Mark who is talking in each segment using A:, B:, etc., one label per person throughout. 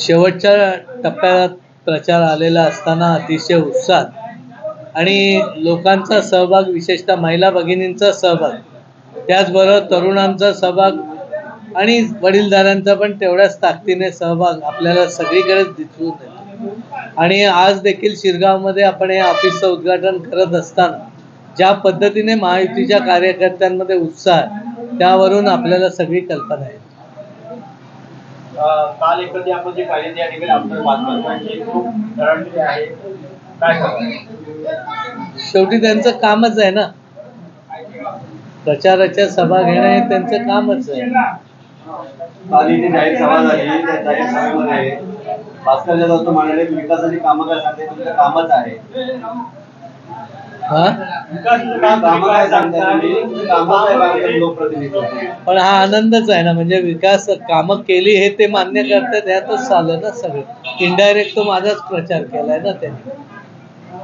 A: शेवटच्या टप्प्यात प्रचार आलेला असताना अतिशय उत्साह आणि लोकांचा सहभाग विशेषतः महिला भगिनींचा सहभाग त्याचबरोबर तरुणांचा सहभाग आणि वडीलधाऱ्यांचा पण तेवढ्याच ताकदीने सहभाग आपल्याला सगळीकडेच दिसून येतो. आणि आज देखील शिरगावमध्ये आपण हे ऑफिसचं उद्घाटन करत असताना ज्या पद्धतीने महायुतीच्या कार्यकर्त्यांमध्ये उत्साह त्यावरून आपल्याला सगळी कल्पना आहे
B: काल एखादी आपण जे पाहिजे त्या ठिकाणी खूप आहे. काय सांगा
A: शेवटी त्यांचं कामच आहे ना. प्रचाराच्या सभा घेणं हे त्यांचं कामच आहे.
C: काल इथे जाहीर सभा झाली त्या जाहीर सभेमध्ये भास्कर जाधव म्हणाले विकासाची कामं काय सांगते तुमचं कामच आहे.
A: पण हा आनंदच आहे ना म्हणजे विकास कामं केली हे ते मान्य करतात ह्यातच चाललं ना सगळं. इनडायरेक्ट तो माझाच प्रचार केलाय ना त्यांनी.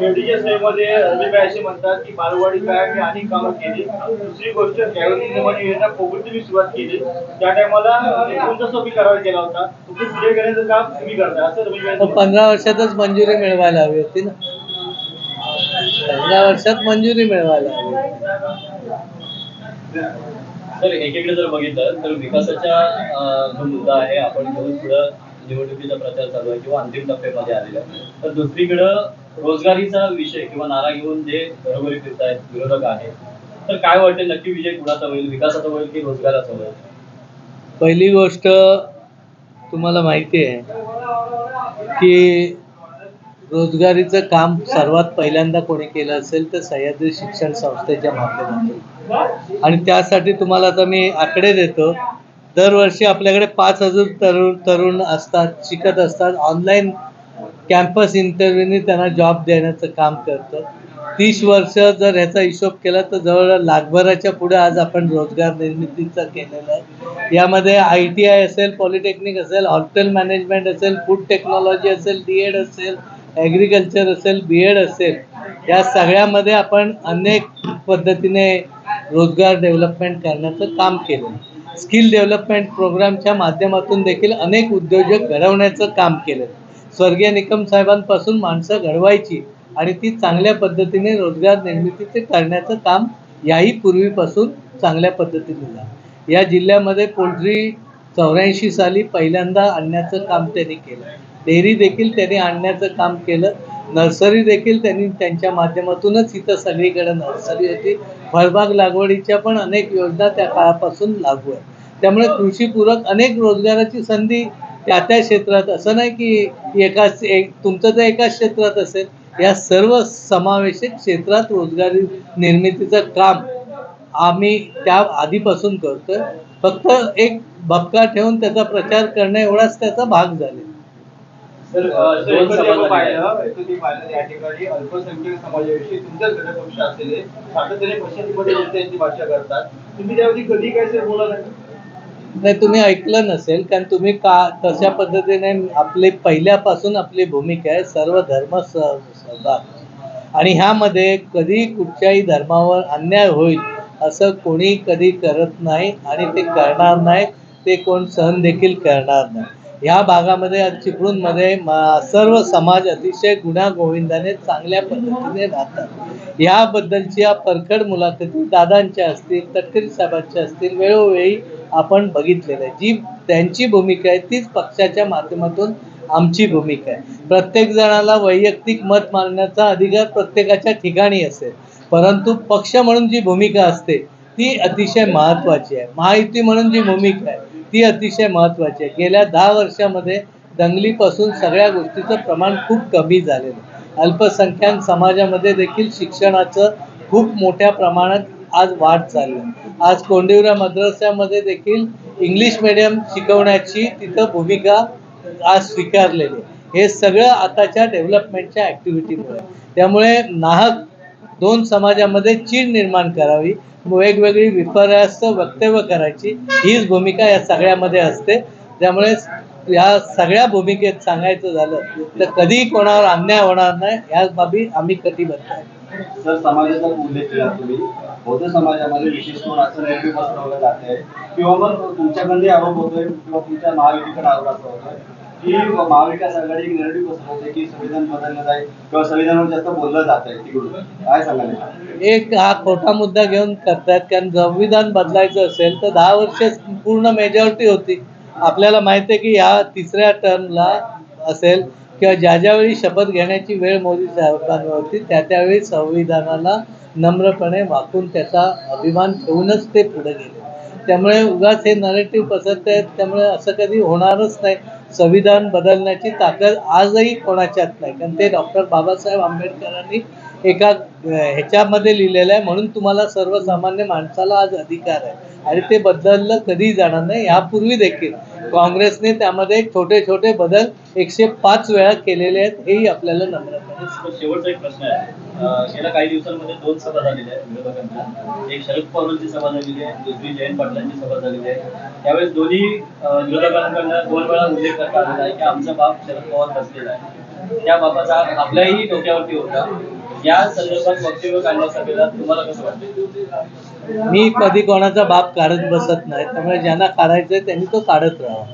B: शेवटीच्या सभेमध्ये रवीबाई असे म्हणतात की बालवाडी अनेक कामं केली. दुसरी गोष्ट त्यावेळी निर्माण योजना कोविडची मी सुरुवात केली. त्या टायमाला कोणता सोपी करार केला होता तुमचं पुढे घेण्याचं काम तुम्ही करता. असं रवीबाई
A: पण पंधरा वर्षातच मंजुरी मिळवायला हवी होती ना. पंधरा वर्षात मंजुरी मिळवायला हवी.
D: तर एकीकडे जर बघितलं तर विकासाच्या अं, जो मुद्दा आहे आपण घेऊन पुढं निवडणुकीचा प्रचार चालू आहे किंवा अंतिम टप्प्यामध्ये आलेला तर दुसरीकडं रोजगारीचा विषय किंवा नारा घेऊन जे घरोघरी फिरत आहेत विरोधक आहेत तर काय वाटते नक्की विजय कुणाचा होईल? विकासाचा होईल की रोजगाराचा होईल?
A: पहिली गोष्ट तुम्हाला माहिती आहे की रोजगारीचं काम सर्वात पहिल्यांदा कोणी केलं असेल तर सह्याद्री शिक्षण संस्थेच्या माध्यमातून. आणि त्यासाठी तुम्हाला आता मी आकडे देतो. दरवर्षी आपल्याकडे पाच हजार तरुण तरुण असतात शिकत असतात. ऑनलाईन कॅम्पस इंटरव्ह्यूनी त्यांना जॉब देण्याचं काम करतं तीस वर्ष जर ह्याचा हिशोब केला तर जवळ लाखभराच्या पुढे आज आपण रोजगार निर्मितीचा केलेला आहे. यामध्ये आय टी आय असेल पॉलिटेक्निक असेल हॉटेल मॅनेजमेंट असेल फूड टेक्नॉलॉजी असेल डी एड असेल ॲग्रिकल्चर असेल बी एड असेल या सगळ्यामध्ये आपण अनेक पद्धतीने रोजगार डेव्हलपमेंट करण्याचं काम केलं. स्किल डेव्हलपमेंट प्रोग्रामच्या माध्यमातून देखील अनेक उद्योजक घडवण्याचं काम केलं. स्वर्गीय निकम साहेबांपासून माणसं घडवायची आणि ती चांगल्या पद्धतीने रोजगार निर्मितीचे करण्याचं काम याही पूर्वीपासून चांगल्या पद्धतीने झालं. या जिल्ह्यामध्ये पोल्ट्री चौऱ्याऐंशी साली पहिल्यांदा आणण्याचं काम त्यांनी केलं. डेअरी देखील त्यांनी आणण्याचं काम केलं. नर्सरी देखील त्यांनी त्यांच्या माध्यमातूनच इथं सगळीकडे नर्सरी होती. फळबाग लागवडीच्या पण अनेक योजना त्या काळापासून लागू आहेत. त्यामुळे कृषीपूरक अनेक रोजगाराची संधी त्या त्या क्षेत्रात असं नाही की एकाच एक तुमचं तर एकाच क्षेत्रात असेल. या सर्व समावेशक क्षेत्रात रोजगारी निर्मितीचं काम आम्ही त्या आधीपासून करतोय. फक्त एक भपका ठेवून त्याचा प्रचार करणं एवढाच त्याचा भाग झाले
B: तर
D: अं,
B: सर,
D: दोन
B: एकंदरीत
D: सभा
B: आपण
D: झाल्या.
B: पाहिलं एकंदरीत पाहिलं या ठिकाणी अल्पसंख्याक समाजाविषयी तुमच्याच घटक पक्ष असलेले सातत्याने प्रशांतीमध्ये त्यांची भाषा करतात. तुम्ही त्यावरती कधी काय सर बोला नाही
A: नाही तुम्ही ऐकलं नसेल कारण तुम्ही का तशा पद्धतीने आपली पहिल्यापासून आपली भूमिका आहे सर्व धर्म आणि ह्यामध्ये कधी कुठच्याही धर्मावर अन्याय होईल असं कोणी कधी करत नाही आणि ते करणार नाही ते कोण सहन देखील करणार नाही. ह्या भागामध्ये आज चिपळूणमध्ये सर्व समाज अतिशय गुण्यागोविंदाने चांगल्या पद्धतीने राहतात. याबद्दलची या परखड मुलाखती दादांच्या असतील तटकरी साहेबांच्या असतील वेळोवेळी आपण बघितलेलं आहे. जी त्यांची भूमिका आहे तीच पक्षाच्या माध्यमातून आमची भूमिका आहे. प्रत्येक जणाला वैयक्तिक मत मांडण्याचा अधिकार प्रत्येकाच्या ठिकाणी असेल. परंतु पक्ष म्हणून जी भूमिका असते ती अतिशय महत्त्वाची आहे. महायुती म्हणून जी भूमिका आहे ती अतिशय महत्त्वाची आहे गेल्या दहा वर्षामध्ये दंगलीपासून सगळ्या गोष्टीचं प्रमाण खूप कमी झालेलं अल्पसंख्याक समाजामध्ये देखील शिक्षणाचं खूप मोठ्या प्रमाणात आज वाढ चालली आहे. आज कोंडिवरा मद्रसामध्ये देखील इंग्लिश मिडियम शिकवण्याची तिथं भूमिका आज स्वीकारलेली आहे. हे सगळं आताच्या डेव्हलपमेंटच्या ॲक्टिव्हिटीमुळे त्यामुळे नाहक दोन समाजामध्ये चीड निर्माण करावी वेगवेगळी विपर्यास्त वक्तव्य करायची हीच भूमिका या सगळ्यामध्ये असते. त्यामुळे या सगळ्या भूमिकेत सांगायचं झालं तर कधी कोणावर अन्याय होणार नाही या बाबी आम्ही कटिबद्ध आहे
C: सर समाजाचा उल्लेख केला तुम्ही. बौद्ध समाजामध्ये विशेष करून असं नेहमी पसरवलं जात आहे किंवा मग तुमच्याकडे आरोप होतोय किंवा तुमच्या महाविधीकडे आरोप असा होतोय. की महाविकास आघाडी एक पसरवते की संविधान बदलण्यात आहे किंवा संविधानावर जास्त बोललं जात आहे तिकडून. काय सांगाल
A: एक हा खोटा मुद्दा घेऊन करतायत कारण संविधान बदलायचं असेल तर दहा वर्ष पूर्ण मेजॉरिटी होती. आपल्याला माहिती आहे की या तिसऱ्या टर्मला असेल किंवा ज्या ज्यावेळी शपथ घेण्याची वेळ मोदी साहेबांवर होती त्या त्यावेळी संविधानाला नम्रपणे वाकून त्याचा अभिमान ठेवूनच ते पुढे गेले. त्यामुळे उगाच हे नरेटिव्ह पसरत आहेत त्यामुळे असं कधी होणारच नाही. संविधान बदलण्याची ताकद आजही कोणाच्यात नाही. कारण ते डॉक्टर बाबासाहेब आंबेडकरांनी एका ह्याच्यामध्ये लिहिलेलं आहे. म्हणून तुम्हाला सर्वसामान्य माणसाला आज अधिकार आहे. आणि ते बदललं कधी जाणार नाही यापूर्वी देखील काँग्रेसने त्यामध्ये छोटे छोटे बदल एकशे पाच वेळा केलेले आहेत हेही आपल्याला नम्रपणे
D: शेवटचा एक प्रश्न आहे. गेल्या काही दिवसांमध्ये दोन सभा झालेल्या आहेत विरोधकांच्या. एक शरद पवारांची सभा झालेली आहे दुसरी जयंत पाटलांची सभा झालेली आहे. त्यावेळेस दोन्ही विरोधकांकडनं दोन वेळा उल्लेख करता आलेला आहे की आमचा बाप शरद पवार बसलेला आहे. त्या बापाचा आपल्याही डोक्यावरती होता. या संदर्भात वक्तव्य काढण्यासाठी तुम्हाला कसं वाटतं
A: मी कधी कोणाचा बाप काढत बसत नाही त्यामुळे ज्यांना काढायचंय त्यांनी तो काढत राहा